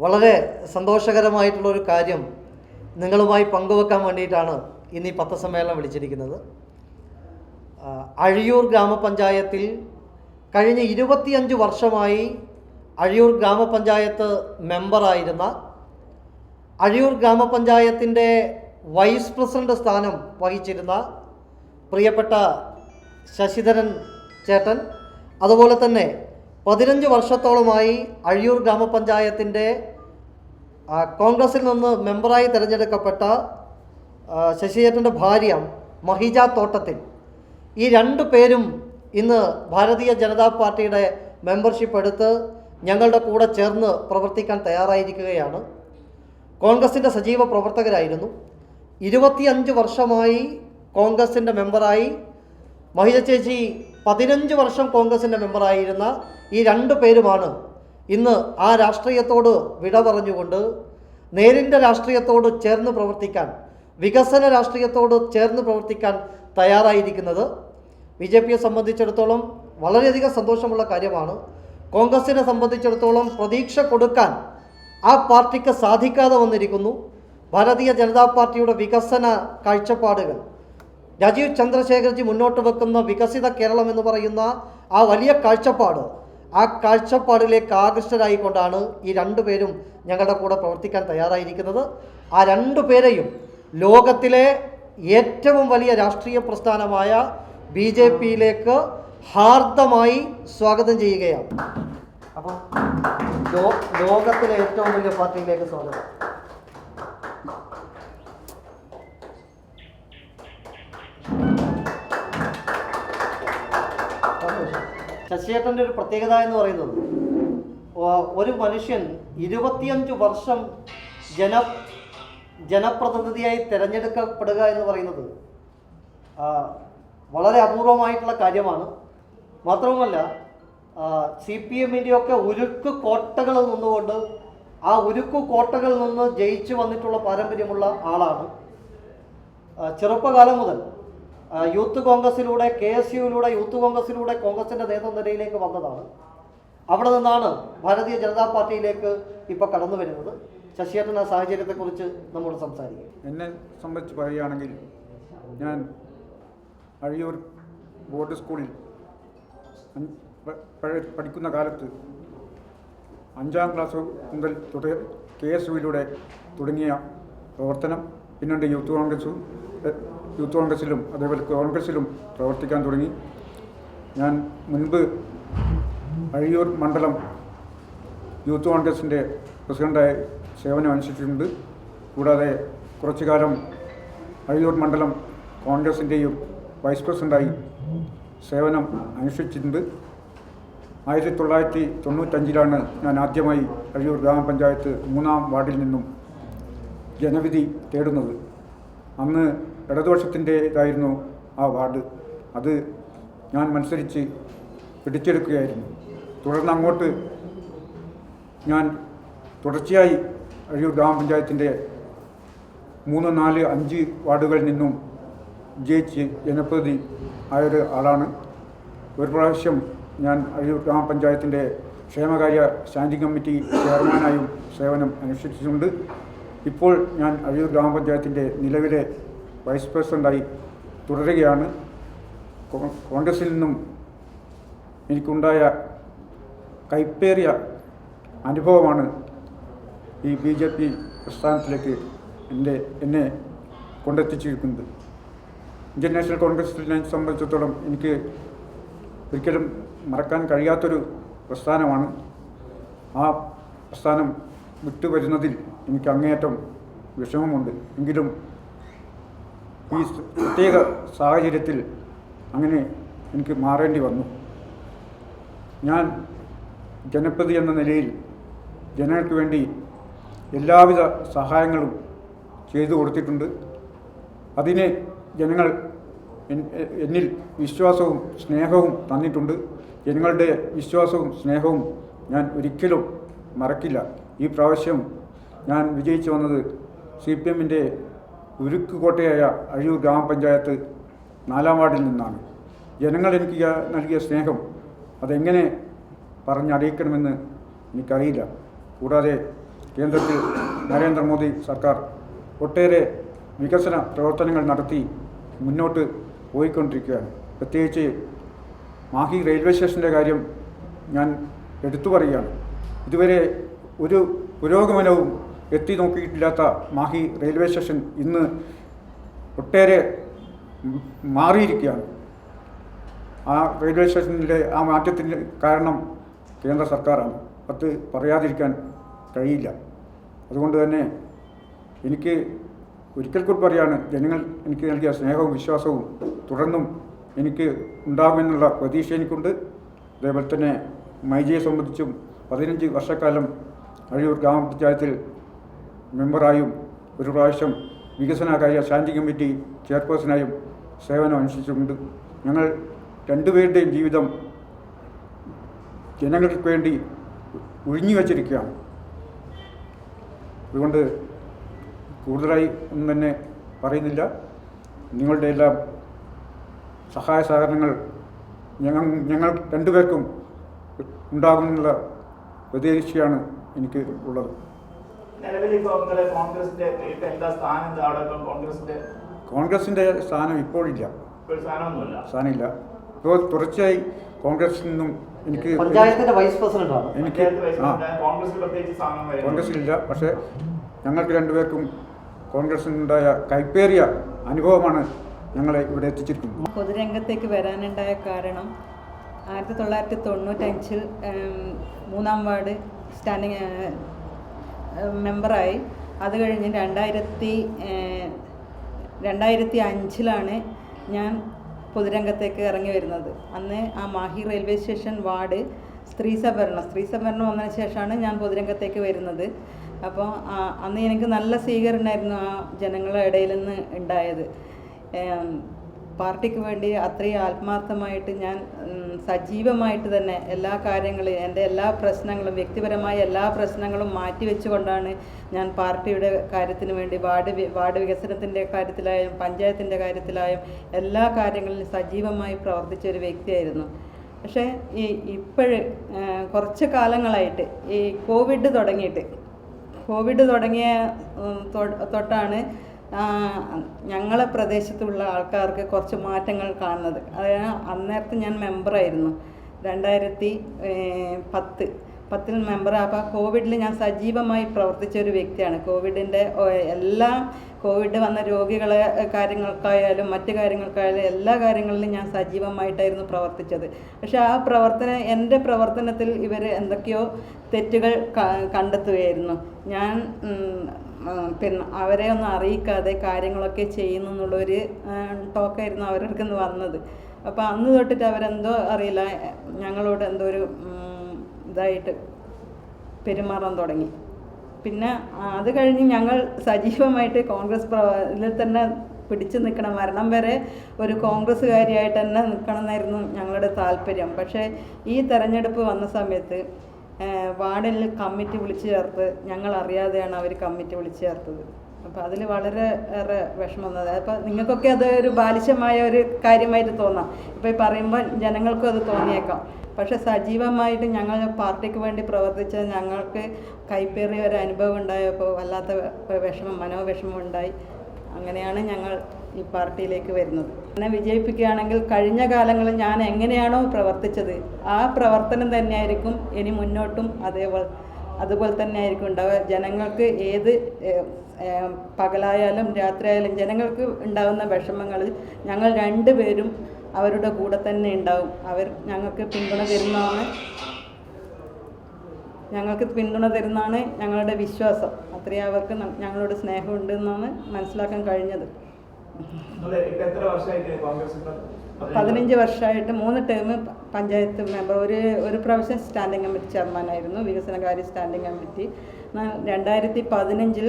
വളരെ സന്തോഷകരമായിട്ടുള്ള ഒരു കാര്യം നിങ്ങളുമായി പങ്കുവെക്കാൻ വേണ്ടിയിട്ടാണ് ഇന്ന് ഈ പത്രസമ്മേളനം വിളിച്ചിരിക്കുന്നത്. അഴിയൂർ ഗ്രാമപഞ്ചായത്തിൽ കഴിഞ്ഞ ഇരുപത്തിയഞ്ച് വർഷമായി അഴിയൂർ ഗ്രാമപഞ്ചായത്ത് മെമ്പറായിരുന്ന അഴിയൂർ ഗ്രാമപഞ്ചായത്തിന്റെ വൈസ് പ്രസിഡന്റ് സ്ഥാനം വഹിച്ചിരുന്ന പ്രിയപ്പെട്ട ശശിധരൻ ചേട്ടൻ അതുപോലെ തന്നെ പതിനഞ്ച് വർഷത്തോളമായി അഴിയൂർ ഗ്രാമപഞ്ചായത്തിന്റെ കോൺഗ്രസിൽ നിന്ന് മെമ്പറായി തിരഞ്ഞെടുക്കപ്പെട്ട ശശിയേട്ടന്റെ ഭാര്യ മഹിജ തോട്ടത്തിൽ. ഈ രണ്ട് പേരും ഇന്ന് ഭാരതീയ ജനതാ പാർട്ടിയുടെ മെമ്പർഷിപ്പ് എടുത്ത് ഞങ്ങളുടെ കൂടെ ചേർന്ന് പ്രവർത്തിക്കാൻ തയ്യാറായിരിക്കുകയാണ്. കോൺഗ്രസിന്റെ സജീവ പ്രവർത്തകരായിരുന്നു. ഇരുപത്തിയഞ്ച് വർഷമായി കോൺഗ്രസിന്റെ മെമ്പറായി. മഹിജ ചേച്ചി പതിനഞ്ച് വർഷം കോൺഗ്രസിന്റെ മെമ്പറായിരുന്ന ഈ രണ്ട് പേരുമാണ് ഇന്ന് ആ രാഷ്ട്രീയത്തോട് വിട പറഞ്ഞുകൊണ്ട് നേരിന്റെ രാഷ്ട്രീയത്തോട് ചേർന്ന് പ്രവർത്തിക്കാൻ വികസന രാഷ്ട്രീയത്തോട് ചേർന്ന് പ്രവർത്തിക്കാൻ തയ്യാറായിരിക്കുന്നത് ബി ജെ പിയെ സംബന്ധിച്ചിടത്തോളം വളരെയധികം സന്തോഷമുള്ള കാര്യമാണ്. കോൺഗ്രസിനെ സംബന്ധിച്ചിടത്തോളം പ്രതീക്ഷ കൊടുക്കാൻ ആ പാർട്ടിക്ക് സാധിക്കാതെ വന്നിരിക്കുന്നു. ഭാരതീയ ജനതാ പാർട്ടിയുടെ വികസന കാഴ്ചപ്പാടുകൾ രാജീവ് ചന്ദ്രശേഖർജി മുന്നോട്ട് വെക്കുന്ന വികസിത കേരളം എന്ന് പറയുന്ന ആ വലിയ കാഴ്ചപ്പാട് ആ കാഴ്ചപ്പാടിലേക്ക് ആകൃഷ്ടരായിക്കൊണ്ടാണ് ഈ രണ്ടു പേരും ഞങ്ങളുടെ കൂടെ പ്രവർത്തിക്കാൻ തയ്യാറായിരിക്കുന്നത്. ആ രണ്ടു പേരെയും ലോകത്തിലെ ഏറ്റവും വലിയ രാഷ്ട്രീയ പ്രസ്ഥാനമായ ബി ജെ പിയിലേക്ക് ഹാർദമായി സ്വാഗതം ചെയ്യുകയാണ്. അപ്പോൾ ലോകത്തിലെ ഏറ്റവും വലിയ പാർട്ടിയിലേക്ക് സ്വാഗതം. ശശിയേട്ടന്റെ ഒരു പ്രത്യേകത എന്ന് പറയുന്നത് ഒരു മനുഷ്യൻ ഇരുപത്തിയഞ്ച് വർഷം ജന ജനപ്രതിനിധിയായി തിരഞ്ഞെടുക്കപ്പെടുക എന്ന് പറയുന്നത് വളരെ അപൂർവമായിട്ടുള്ള കാര്യമാണ്. മാത്രവുമല്ല സി പി എമ്മിന്റെയൊക്കെ ഉരുക്ക് കോട്ടകളിൽ നിന്നുകൊണ്ട് ആ ഉരുക്കു കോട്ടകളിൽ നിന്ന് ജയിച്ചു വന്നിട്ടുള്ള പാരമ്പര്യമുള്ള ആളാണ് ചെറുപ്പകാലം മുതൽ. യൂത്ത് കോൺഗ്രസിലൂടെ കെ എസ് യുവിലൂടെ യൂത്ത് കോൺഗ്രസിലൂടെ കോൺഗ്രസിന്റെ നേതൃനിരയിലേക്ക് വന്നതാണ്. അവിടെ നിന്നാണ് ഭാരതീയ ജനതാ പാർട്ടിയിലേക്ക് ഇപ്പോൾ കടന്നു വരുന്നത്. ശശിയേട്ടൻ ആ സാഹചര്യത്തെക്കുറിച്ച് നമ്മോട് സംസാരിക്കും. എന്നെ സംബന്ധിച്ച് പറയുകയാണെങ്കിൽ ഞാൻ അഴിയൂർ ബോർഡ് സ്കൂളിൽ പഠിക്കുന്ന കാലത്ത് അഞ്ചാം ക്ലാസ് മുതൽ തുട കെ എസ് യുവിലൂടെ തുടങ്ങിയ പ്രവർത്തനം പിന്നീട് യൂത്ത് കോൺഗ്രസും യൂത്ത് കോൺഗ്രസിലും അതേപോലെ കോൺഗ്രസിലും പ്രവർത്തിക്കാൻ തുടങ്ങി. ഞാൻ മുൻപ് അഴിയൂർ മണ്ഡലം യൂത്ത് കോൺഗ്രസിന്റെ പ്രസിഡന്റായി സേവനം അനുഷ്ഠിച്ചിട്ടുണ്ട് കൂടാതെ കുറച്ചു കാലം അഴിയൂർ മണ്ഡലം കോൺഗ്രസിന്റെയും വൈസ് പ്രസിഡന്റായി സേവനം അനുഷ്ഠിച്ചിട്ടുണ്ട് ആയിരത്തി തൊള്ളായിരത്തി തൊണ്ണൂറ്റഞ്ചിലാണ് ഞാൻ ആദ്യമായി അഴിയൂർ ഗ്രാമപഞ്ചായത്ത് മൂന്നാം വാർഡിൽ നിന്നും ജനവിധി തേടുന്നത്. അന്ന് ഇടതുപക്ഷത്തിന്റേതായിരുന്നു ആ വാർഡ്. അത് ഞാൻ മത്സരിച്ച് പിടിച്ചെടുക്കുകയായിരുന്നു. തുടർന്ന് അങ്ങോട്ട് ഞാൻ തുടർച്ചയായി അഴിയൂർ ഗ്രാമപഞ്ചായത്തിന്റെ മൂന്ന് നാല് അഞ്ച് വാർഡുകളിൽ നിന്നും ജയിച്ച് ജനപ്രതി ആയൊരു ആളാണ്. ഒരു പ്രാവശ്യം ഞാൻ അഴിയൂർ ഗ്രാമപഞ്ചായത്തിന്റെ ക്ഷേമകാര്യ സ്റ്റാൻഡിംഗ് കമ്മിറ്റി ചെയർമാനായും സേവനം അനുഷ്ഠിച്ചിട്ടുണ്ട്. ഇപ്പോൾ ഞാൻ അഴിയൂർ ഗ്രാമപഞ്ചായത്തിന്റെ നിലവിലെ വൈസ് പ്രസിഡന്റായി തുടരുകയാണ്. കോൺഗ്രസിൽ നിന്നും എനിക്കുണ്ടായ കൈപ്പേറിയ അനുഭവമാണ് ഈ ബി ജെ പി പ്രസ്ഥാനത്തിലേക്ക് എന്റെ എന്നെ കൊണ്ടെത്തിച്ചിരിക്കുന്നത്. ഇന്ത്യൻ നാഷണൽ കോൺഗ്രസിനെ സംബന്ധിച്ചിടത്തോളം എനിക്ക് ഒരിക്കലും മറക്കാൻ കഴിയാത്തൊരു പ്രസ്ഥാനമാണ്. ആ പ്രസ്ഥാനം വിട്ടുവരുന്നതിൽ എനിക്ക് അങ്ങേയറ്റം വിഷമമുണ്ട്. എങ്കിലും ഈ പ്രത്യേക സാഹചര്യത്തിൽ അങ്ങനെ എനിക്ക് മാറേണ്ടി വന്നു. ഞാൻ ജനപ്രതി എന്ന നിലയിൽ ജനങ്ങൾക്ക് വേണ്ടി എല്ലാവിധ സഹായങ്ങളും ചെയ്തു കൊടുത്തിട്ടുണ്ട്. അതിനെ ജനങ്ങൾ എന്നിൽ വിശ്വാസവും സ്നേഹവും തന്നിട്ടുണ്ട്. ജനങ്ങളുടെ വിശ്വാസവും സ്നേഹവും ഞാൻ ഒരിക്കലും മറക്കില്ല. ഈ പ്രാവശ്യം ഞാൻ വിജയിച്ചു വന്നത് സി പി എമ്മിന്റെ ഉരുക്ക് കോട്ടയായ അഴിയൂർ ഗ്രാമപഞ്ചായത്ത് നാലാം വാർഡിൽ നിന്നാണ്. ജനങ്ങൾ എനിക്ക് നൽകിയ സ്നേഹം അതെങ്ങനെ പറഞ്ഞറിയിക്കണമെന്ന് എനിക്കറിയില്ല. കൂടാതെ കേന്ദ്രത്തിൽ നരേന്ദ്രമോദി സർക്കാർ ഒട്ടേറെ വികസന പ്രവർത്തനങ്ങൾ നടത്തി മുന്നോട്ട് പോയിക്കൊണ്ടിരിക്കുകയാണ്. പ്രത്യേകിച്ച് മാഹി റെയിൽവേ സ്റ്റേഷന്റെ കാര്യം ഞാൻ എടുത്തു പറയുകയാണ്. ഇതുവരെ ഒരു പുരോഗമനവും എത്തി നോക്കിയിട്ടില്ലാത്ത മാഹി റെയിൽവേ സ്റ്റേഷൻ ഇന്ന് ഒട്ടേറെ മാറിയിരിക്കുകയാണ്. ആ റെയിൽവേ സ്റ്റേഷനിലെ ആ മാറ്റത്തിന് കാരണം കേന്ദ്ര സർക്കാരാണ്. അത് പറയാതിരിക്കാൻ കഴിയില്ല. അതുകൊണ്ട് തന്നെ എനിക്ക് ഒരിക്കൽ കൂടി പറയാണ് ജനങ്ങൾ എനിക്ക് നൽകിയ സ്നേഹവും വിശ്വാസവും തുടർന്നും എനിക്ക് ഉണ്ടാകുമെന്നുള്ള പ്രതീക്ഷ എനിക്കുണ്ട്. അതേപോലെ തന്നെ മൈജിയെ സംബന്ധിച്ചും പതിനഞ്ച് വർഷക്കാലം അഴിയൂർ ഗ്രാമപഞ്ചായത്തിൽ മെമ്പറായും ഒരു പ്രാവശ്യം വികസനകാര്യ സ്റ്റാൻഡിംഗ് കമ്മിറ്റി ചെയർപേഴ്സണായും സേവനം അനുഷ്ഠിച്ചിട്ടുണ്ട്. ഞങ്ങൾ രണ്ടുപേരുടെയും ജീവിതം ജനങ്ങൾക്ക് വേണ്ടി ഒഴിഞ്ഞു വച്ചിരിക്കുകയാണ്. അതുകൊണ്ട് കൂടുതലായി ഒന്നും തന്നെ പറയുന്നില്ല. നിങ്ങളുടെ എല്ലാം സഹായ സഹകരണങ്ങൾ ഞങ്ങൾ ഞങ്ങൾ രണ്ടുപേർക്കും ഉണ്ടാകുമെന്നുള്ള പ്രതീക്ഷയാണ് എനിക്ക് ഉള്ളത്. നിലവിൽ ഇപ്പോൾ നിങ്ങളെ കോൺഗ്രസിന്റെ ഇപ്പൊ എന്താ സ്ഥാനം എന്താ അവിടെ ഇപ്പം കോൺഗ്രസിന്റെ കോൺഗ്രസിന്റെ സ്ഥാനം ഇപ്പോഴില്ല ഒരു സ്ഥാനമൊന്നുമില്ല. സ്ഥാനമില്ല. ഇപ്പോൾ തുടർച്ചയായി കോൺഗ്രസിൽ നിന്നും എനിക്ക് പഞ്ചായത്തിന്റെ വൈസ് പ്രസിഡന്റാണ് എനിക്ക് പഞ്ചായത്ത് വൈസ് ആ. പ്രസിഡന്റ്, കോൺഗ്രസിൽ പ്രത്യേകിച്ച് സ്ഥാനം വരുന്നു. കോൺഗ്രസിലില്ല പക്ഷേ ഞങ്ങൾക്ക് രണ്ടുപേർക്കും കോൺഗ്രസിനുണ്ടായ കൈപ്പേറിയ അനുഭവമാണ് ഞങ്ങളെ ഇവിടെ എത്തിച്ചിരിക്കുന്നത്. പൊതുരംഗത്തേക്ക് വരാനുണ്ടായ കാരണം ആയിരത്തി തൊള്ളായിരത്തി തൊണ്ണൂറ്റഞ്ചിൽ മൂന്നാം വാർഡ് സ്റ്റാൻഡിങ് മെമ്പറായി. അത് കഴിഞ്ഞ് രണ്ടായിരത്തി രണ്ടായിരത്തി അഞ്ചിലാണ് ഞാൻ പൊതുരംഗത്തേക്ക് ഇറങ്ങി വരുന്നത്. അന്ന് ആ മാഹി റെയിൽവേ സ്റ്റേഷൻ വാർഡ് സ്ത്രീ സംവരണം സ്ത്രീ സംവരണം വന്നതിന് ശേഷമാണ് ഞാൻ പൊതുരംഗത്തേക്ക് വരുന്നത്. അപ്പോൾ അന്ന് എനിക്ക് നല്ല സ്വീകരണമായിരുന്നു ആ ജനങ്ങളുടെ ഇടയിൽ നിന്ന് ഉണ്ടായത്. പാർട്ടിക്ക് വേണ്ടി അത്രയും ആത്മാർത്ഥമായിട്ട് ഞാൻ സജീവമായിട്ട് തന്നെ എല്ലാ കാര്യങ്ങളും എന്റെ എല്ലാ പ്രശ്നങ്ങളും വ്യക്തിപരമായ എല്ലാ പ്രശ്നങ്ങളും മാറ്റിവെച്ചുകൊണ്ടാണ് ഞാൻ പാർട്ടിയുടെ കാര്യത്തിന് വേണ്ടി വാർഡ് വാർഡ് വികസനത്തിന്റെ കാര്യത്തിലായാലും പഞ്ചായത്തിന്റെ കാര്യത്തിലായും എല്ലാ കാര്യങ്ങളിലും സജീവമായി പ്രവർത്തിച്ച ഒരു വ്യക്തിയായിരുന്നു. പക്ഷേ ഈ ഇപ്പോഴ് കുറച്ച് കാലങ്ങളായിട്ട് ഈ കോവിഡ് തുടങ്ങിയിട്ട് കോവിഡ് തുടങ്ങിയ തൊട്ടാണ് ഞങ്ങളെ പ്രദേശത്തുള്ള ആൾക്കാർക്ക് കുറച്ച് മാറ്റങ്ങൾ കാണുന്നത്. അതായത് അന്നേരത്തെ ഞാൻ മെമ്പറായിരുന്നു രണ്ടായിരത്തി പത്ത്. പത്തിൽ മെമ്പർ കോവിഡിൽ ഞാൻ സജീവമായി പ്രവർത്തിച്ച ഒരു വ്യക്തിയാണ്. കോവിഡിന്റെ എല്ലാ കോവിഡ് വന്ന രോഗികളെ കാര്യങ്ങൾക്കായാലും മറ്റു കാര്യങ്ങൾക്കായാലും എല്ലാ കാര്യങ്ങളിലും ഞാൻ സജീവമായിട്ടായിരുന്നു പ്രവർത്തിച്ചത്. പക്ഷേ ആ പ്രവർത്തന എന്റെ പ്രവർത്തനത്തിൽ ഇവർ എന്തൊക്കെയോ തെറ്റുകൾ കണ്ടെത്തുകയായിരുന്നു. ഞാൻ പിന്നെ അവരെ ഒന്നും അറിയിക്കാതെ കാര്യങ്ങളൊക്കെ ചെയ്യുന്നു എന്നുള്ളൊരു ടോക്കായിരുന്നു അവരുടെ അടുത്ത് വന്നത്. അപ്പോൾ അന്ന് തൊട്ടിട്ട് അവരെന്തോ അറിയില്ല. ഞങ്ങളോട് എന്തോ ഒരു ഇതായിട്ട് പെരുമാറാൻ തുടങ്ങി. പിന്നെ അത് കഴിഞ്ഞ് ഞങ്ങൾ സജീവമായിട്ട് കോൺഗ്രസ് ഇതിൽ തന്നെ പിടിച്ചു നിൽക്കണം. മരണം വരെ ഒരു കോൺഗ്രസ്സുകാരിയായിട്ട് തന്നെ നിൽക്കണം എന്നായിരുന്നു ഞങ്ങളുടെ താല്പര്യം. പക്ഷേ ഈ തെരഞ്ഞെടുപ്പ് വന്ന സമയത്ത് ഏഹ്, വാർഡിൽ കമ്മിറ്റി വിളിച്ചു ചേർത്ത് ഞങ്ങൾ അറിയാതെയാണ് അവർ കമ്മിറ്റി വിളിച്ചു ചേർത്തത്. അപ്പോൾ അതിൽ വളരെ ഏറെ വിഷമം വന്നത്. അപ്പോൾ നിങ്ങൾക്കൊക്കെ അത് ഒരു ബാലിശമായ ഒരു കാര്യമായിട്ട് തോന്നാം. ഇപ്പോൾ ഈ പറയുമ്പോൾ ജനങ്ങൾക്കും അത് തോന്നിയേക്കാം. പക്ഷെ സജീവമായിട്ട് ഞങ്ങൾ പാർട്ടിക്ക് വേണ്ടി പ്രവർത്തിച്ച ഞങ്ങൾക്ക് കൈപ്പേറിയ ഒരു അനുഭവം ഉണ്ടായപ്പോൾ വല്ലാത്ത വിഷമം മനോവിഷമം ഉണ്ടായി. അങ്ങനെയാണ് ഞങ്ങൾ ഈ പാർട്ടിയിലേക്ക് വരുന്നത്. എന്നെ വിജയിപ്പിക്കുകയാണെങ്കിൽ കഴിഞ്ഞ കാലങ്ങളിൽ ഞാൻ എങ്ങനെയാണോ പ്രവർത്തിച്ചത് ആ പ്രവർത്തനം തന്നെയായിരിക്കും ഇനി മുന്നോട്ടും അതേപോലെ അതുപോലെ തന്നെ ആയിരിക്കും ഉണ്ടാവുക. ജനങ്ങൾക്ക് ഏത് പകലായാലും രാത്രിയായാലും ജനങ്ങൾക്ക് ഉണ്ടാകുന്ന വിഷമങ്ങൾ ഞങ്ങൾ രണ്ടുപേരും അവരുടെ കൂടെ തന്നെ ഉണ്ടാവും. അവർ ഞങ്ങൾക്ക് പിന്തുണ തരുന്നതാണ്. ഞങ്ങൾക്ക് പിന്തുണ തരുന്നതാണ് ഞങ്ങളുടെ വിശ്വാസം. അത്രയും അവർക്ക് ഞങ്ങളോട് സ്നേഹമുണ്ടെന്നാണ് മനസ്സിലാക്കാൻ കഴിഞ്ഞത്. പതിനഞ്ച് വർഷമായിട്ട് മൂന്ന് ടേം പഞ്ചായത്ത് മെമ്പർ ഒരു ഒരു പ്രാവശ്യം സ്റ്റാൻഡിംഗ് കമ്മിറ്റി ചെയർമാനായിരുന്നു വികസനകാര്യ സ്റ്റാൻഡിംഗ് കമ്മിറ്റി രണ്ടായിരത്തി പതിനഞ്ചിൽ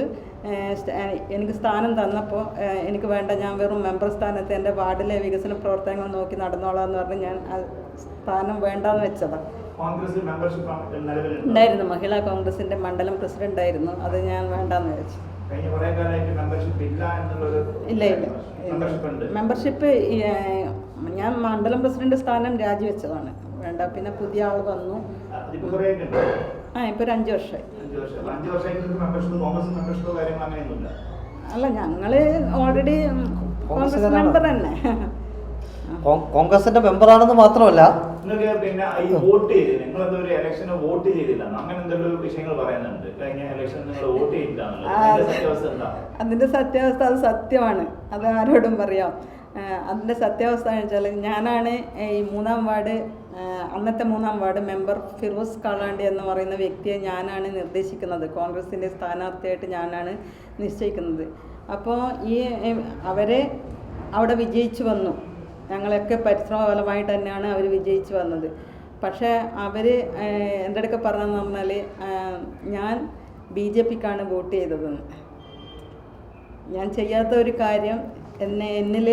എനിക്ക് സ്ഥാനം തന്നപ്പോൾ എനിക്ക് വേണ്ട ഞാൻ വെറും മെമ്പർ സ്ഥാനത്ത് എന്റെ വാർഡിലെ വികസന പ്രവർത്തനങ്ങൾ നോക്കി നടന്നോളാം എന്ന് പറഞ്ഞ് ഞാൻ സ്ഥാനം വേണ്ടാന്ന് വെച്ചതാണ് ഉണ്ടായിരുന്നു. മഹിളാ കോൺഗ്രസിന്റെ മണ്ഡലം പ്രസിഡന്റ് ആയിരുന്നു അത് ഞാൻ വേണ്ടാന്ന് വെച്ചു കഴിഞ്ഞ കുറെ കാലമായിട്ട് മെമ്പർഷിപ്പ് ഇല്ല എന്നുള്ളൊരു ഇല്ല ഇല്ല. മെമ്പർഷിപ്പ് ഉണ്ട്. മെമ്പർഷിപ്പ് ഞാൻ മണ്ഡലം പ്രസിഡന്റ് സ്ഥാനം രാജിവെച്ചതാണ്. വേണ്ട പിന്നെ പുതിയ ആൾ വന്നു. ആ ഇപ്പൊ ഒരു അഞ്ചു വർഷമായി. അല്ല ഞങ്ങൾ ഓൾറെഡി കോൺഗ്രസ് മെമ്പർ തന്നെ. കോൺഗ്രസിന്റെ മെമ്പറാണെന്ന് മാത്രമല്ല നിങ്ങൾക്ക് പിന്നെ ഈ വോട്ട് ചെയ്ത് നിങ്ങൾ എന്തോ ഒരു ഇലക്ഷന് വോട്ട് ചെയ്തില്ല. അങ്ങനെ എന്തെങ്കിലും വിഷയങ്ങൾ പറയുന്നുണ്ട്. കഴിഞ്ഞ ഇലക്ഷൻ നിങ്ങൾ വോട്ട് ചെയ്തില്ല അതിന്റെ സത്യാവസ്ഥ അത് സത്യമാണ്. അത് ആരോടും പറയാം. അതിന്റെ സത്യാവസ്ഥ എന്ന് വെച്ചാൽ ഞാനാണ് ഈ മൂന്നാം വാർഡ് അന്നത്തെ മൂന്നാം വാർഡ് മെമ്പർ ഫിറോസ് കാളാണ്ടി എന്ന് പറയുന്ന വ്യക്തിയെ ഞാനാണ് നിർദ്ദേശിക്കുന്നത്. കോൺഗ്രസിന്റെ സ്ഥാനാർത്ഥിയായിട്ട് ഞാനാണ് നിശ്ചയിക്കുന്നത്. അപ്പോൾ ഈ അവരെ അവിടെ വിജയിച്ചു വന്നു. ഞങ്ങളൊക്കെ പരിശ്രമഫലമായിട്ട് തന്നെയാണ് അവർ വിജയിച്ചു വന്നത്. പക്ഷേ അവർ എന്റെ അടുക്ക പറഞ്ഞതെന്ന് പറഞ്ഞാൽ ഞാൻ ബി ജെ പിക്കാണ് വോട്ട് ചെയ്തതെന്ന്. ഞാൻ ചെയ്യാത്ത ഒരു കാര്യം എന്നെ എന്നിൽ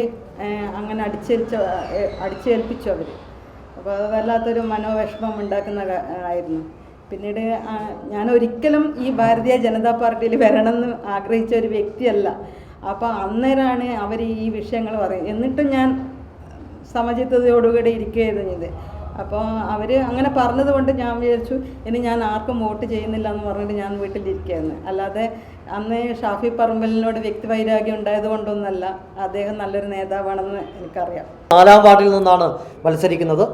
അങ്ങനെ അടിച്ചേൽച്ച അടിച്ചേൽപ്പിച്ചു അവർ അപ്പോൾ അത് വല്ലാത്തൊരു മനോവിഷമം ഉണ്ടാക്കുന്ന ആയിരുന്നു. പിന്നീട് ഞാൻ ഒരിക്കലും ഈ ഭാരതീയ ജനതാ പാർട്ടിയിൽ വരണമെന്ന് ആഗ്രഹിച്ച ഒരു വ്യക്തിയല്ല. അപ്പോൾ അന്നേരമാണ് അവർ ഈ വിഷയങ്ങൾ പറയും എന്നിട്ടും ഞാൻ സമചിത്തതയോടുകൂടി ഇരിക്കുകയായിരുന്നു ഇത്. അപ്പോൾ അവർ അങ്ങനെ പറഞ്ഞതുകൊണ്ട് ഞാൻ വിചാരിച്ചു ഇനി ഞാൻ ആർക്കും വോട്ട് ചെയ്യുന്നില്ല എന്ന് പറഞ്ഞിട്ട് ഞാൻ വീട്ടിലിരിക്കുകയായിരുന്നു. അല്ലാതെ അന്ന് ഷാഫി പറമ്പലിനോട് വ്യക്തിവൈരാഗ്യം ഉണ്ടായത് കൊണ്ടൊന്നല്ല അദ്ദേഹം നല്ലൊരു നേതാവാണെന്ന് എനിക്കറിയാം. നാലാം വാർഡിൽ നിന്നാണ് മത്സരിക്കുന്നത്.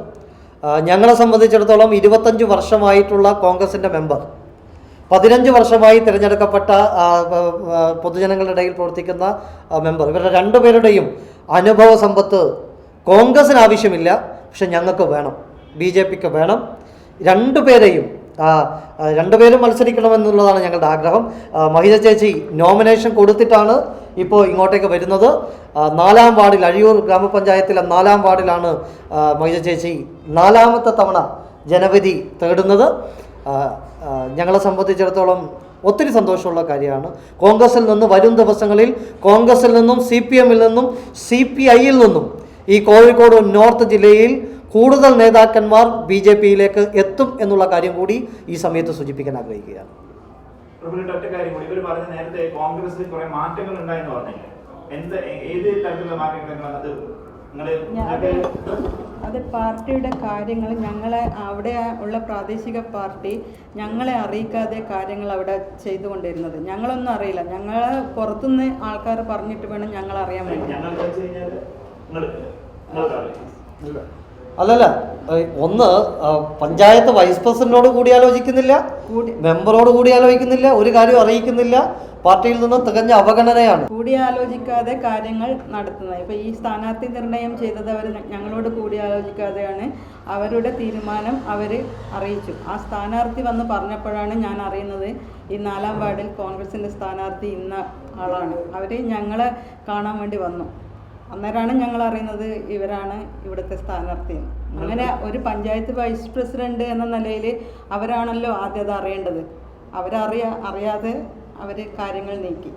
ഞങ്ങളെ സംബന്ധിച്ചിടത്തോളം ഇരുപത്തഞ്ച് വർഷമായിട്ടുള്ള കോൺഗ്രസിന്റെ മെമ്പർ. പതിനഞ്ച് വർഷമായി തിരഞ്ഞെടുക്കപ്പെട്ട പൊതുജനങ്ങളുടെ ഇടയിൽ പ്രവർത്തിക്കുന്ന മെമ്പർ. ഇവരുടെ രണ്ടുപേരുടെയും അനുഭവ സമ്പത്ത് കോൺഗ്രസിന് ആവശ്യമില്ല പക്ഷെ ഞങ്ങൾക്ക് വേണം. ബി ജെ പിക്ക് വേണം. രണ്ടുപേരെയും രണ്ടുപേരും മത്സരിക്കണമെന്നുള്ളതാണ് ഞങ്ങളുടെ ആഗ്രഹം. മഹിത ചേച്ചി നോമിനേഷൻ കൊടുത്തിട്ടാണ് ഇപ്പോൾ ഇങ്ങോട്ടേക്ക് വരുന്നത്. നാലാം വാർഡിൽ അഴിയൂർ ഗ്രാമപഞ്ചായത്തിലെ നാലാം വാർഡിലാണ് മഹിത ചേച്ചി നാലാമത്തെ തവണ ജനവിധി തേടുന്നത്. ഞങ്ങളെ സംബന്ധിച്ചിടത്തോളം ഒത്തിരി സന്തോഷമുള്ള കാര്യമാണ്. കോൺഗ്രസിൽ നിന്ന് വരും ദിവസങ്ങളിൽ കോൺഗ്രസിൽ നിന്നും സി പി എമ്മിൽ നിന്നും സി പി ഐയിൽ നിന്നും ഈ കോഴിക്കോട് നോർത്ത് ജില്ലയിൽ കൂടുതൽ നേതാക്കന്മാർ ബി ജെ പിയിലേക്ക് എത്തും എന്നുള്ള കാര്യം കൂടി ഈ സമയത്ത് സൂചിപ്പിക്കാൻ ആഗ്രഹിക്കുകയാണ്. പ്രഭുവിന്റെ കാര്യം കൂടി. ഇവർ പറഞ്ഞ നേരത്തെ കോൺഗ്രസിൽ കുറെ മാറ്റങ്ങൾ ഉണ്ടായെന്ന് പറഞ്ഞില്ലേ? എന്ത് തരത്തിലുള്ള മാറ്റങ്ങൾ അത് നിങ്ങൾ ഞാൻ അത് പാർട്ടിയുടെ കാര്യങ്ങൾ ഞങ്ങളെ അവിടെ ഉള്ള പ്രാദേശിക പാർട്ടി ഞങ്ങളെ അറിയിക്കാതെ കാര്യങ്ങൾ അവിടെ ചെയ്തുകൊണ്ടിരുന്നത്. ഞങ്ങളൊന്നും അറിയില്ല. ഞങ്ങൾ പുറത്തുനിന്ന് ആൾക്കാർ പറഞ്ഞിട്ട് വേണം ഞങ്ങൾ അറിയാൻ വേണ്ടി അല്ലല്ല ഒന്ന് പഞ്ചായത്ത് വൈസ് പ്രസിഡന്റിനോട് കൂടി ആലോചിക്കുന്നില്ല മെമ്പറോട് കൂടി ആലോചിക്കുന്നില്ല ഒരു കാര്യം അറിയിക്കുന്നില്ല പാർട്ടിയിൽ നിന്നും തികഞ്ഞ അവഗണനയാണ്. കൂടി ആലോചിക്കാതെ കാര്യങ്ങൾ നടത്തുന്നത്. ഇപ്പൊ ഈ സ്ഥാനാർത്ഥി നിർണയം ചെയ്തത് അവർ ഞങ്ങളോട് കൂടിയാലോചിക്കാതെയാണ് അവരുടെ തീരുമാനം അവർ അറിയിച്ചു. ആ സ്ഥാനാർത്ഥി വന്ന് പറഞ്ഞപ്പോഴാണ് ഞാൻ അറിയുന്നത് ഈ നാലാം വാർഡിൽ കോൺഗ്രസിന്റെ സ്ഥാനാർത്ഥി ഇന്ന ആളാണ്. അവർ ഞങ്ങളെ കാണാൻ വേണ്ടി വന്നു. അന്നേരമാണ് ഞങ്ങൾ അറിയുന്നത് ഇവരാണ് ഇവിടുത്തെ സ്ഥാനാർത്ഥി. അങ്ങനെ ഒരു പഞ്ചായത്ത് വൈസ് പ്രസിഡന്റ് എന്ന നിലയിൽ അവരാണല്ലോ ആദ്യം അത് അറിയേണ്ടത്. അവരറിയാ അറിയാതെ അവർ കാര്യങ്ങൾ നീക്കി.